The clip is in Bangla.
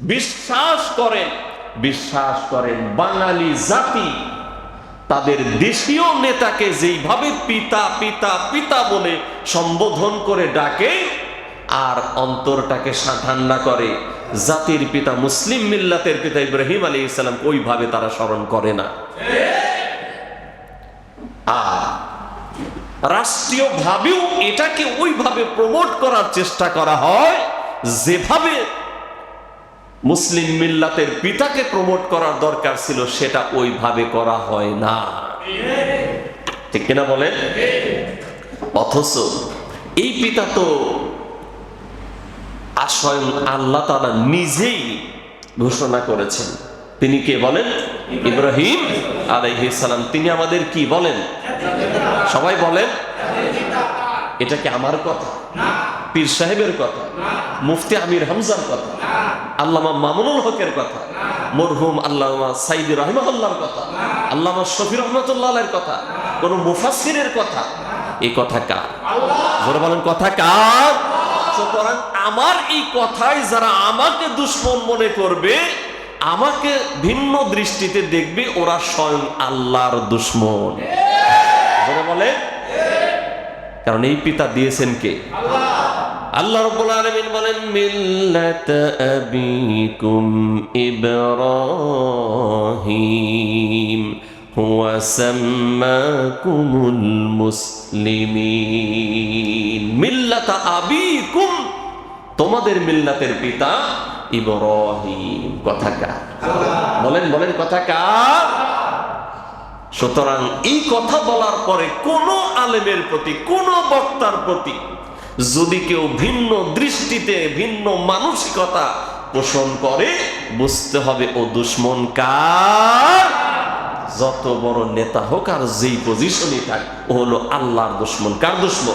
বিশ্বাস করেন বিশ্বাস করেন, বাঙালি জাতি তাদের দেশীয় নেতাকে যেইভাবে পিতা পিতা পিতা বলে সম্বোধন করে ডাকে আর অন্তরটাকে ঠান্ডা করে। জাতির পিতা মুসলিম মিল্লাতের পিতা ইব্রাহিম আলী ইসলাম ওইভাবে তারা স্মরণ করে না। আর রাষ্ট্রীয়ভাবেও এটাকে ওইভাবে প্রমোট করার চেষ্টা করা হয়, যেভাবে মুসলিম মিল্লাতের পিতাকে প্রমোট করার দরকার ছিল, সেটা ওইভাবে করা হয় না। ঠিক কিনা বলেন? অথচ এই পিতা তো স্বয়ং আল্লাহ তাআলা নিজেই ঘোষণা করেছেন। তিনি কে বলেন? ইব্রাহিম সালাম। তিনি আমাদের কি বলেন? সবাই বলেন? এটা কি আমার কথা? পীর সাহেবের কথা, মুফতি আমির হামজার কথা, আল্লামা মামুনুল হকের কথা, মরহুম আল্লামা সাইদি রহমাল্লাহর কথা, আল্লামা শফি রহমতুল্লাহের কথা, কোন মুফাসসিরের কথা। এই কথা কার? বলেন, কথা কার? সুতরাং আমার এই কথায় যারা আমাকে দুশ্মন মনে করবে, আমাকে ভিন্ন দৃষ্টিতে দেখবে, ওরা স্বয়ং আল্লাহর দুশ্মন। বলে কারণ এই পিতা দিয়েছেন কে? আল্লাহ রাব্বুল আলামিন বলেন, মিল্লাত আবিকুম ইব্রাহিম, হুয়া সাম্মাকুমুল মুসলিমিন। মিল্লাত আবিকুম, তোমাদের মিল্লাতের পিতা ইব্রাহিম। কথা কার? বলেন বলেন, কথা কার? সুতরাং এই কথা বলার পরে কোন আলেমের প্রতি, কোন বক্তার প্রতি যদি কেউ ভিন্ন দৃষ্টিতে, ভিন্ন মানসিকতা পোষণ করে, বুঝতে হবে ও দুশ্মন কার? যত বড় নেতা হোক আর যেই পজিশনে থাক, ও হলো আল্লাহর দুশ্মন। কার দুশ্মন।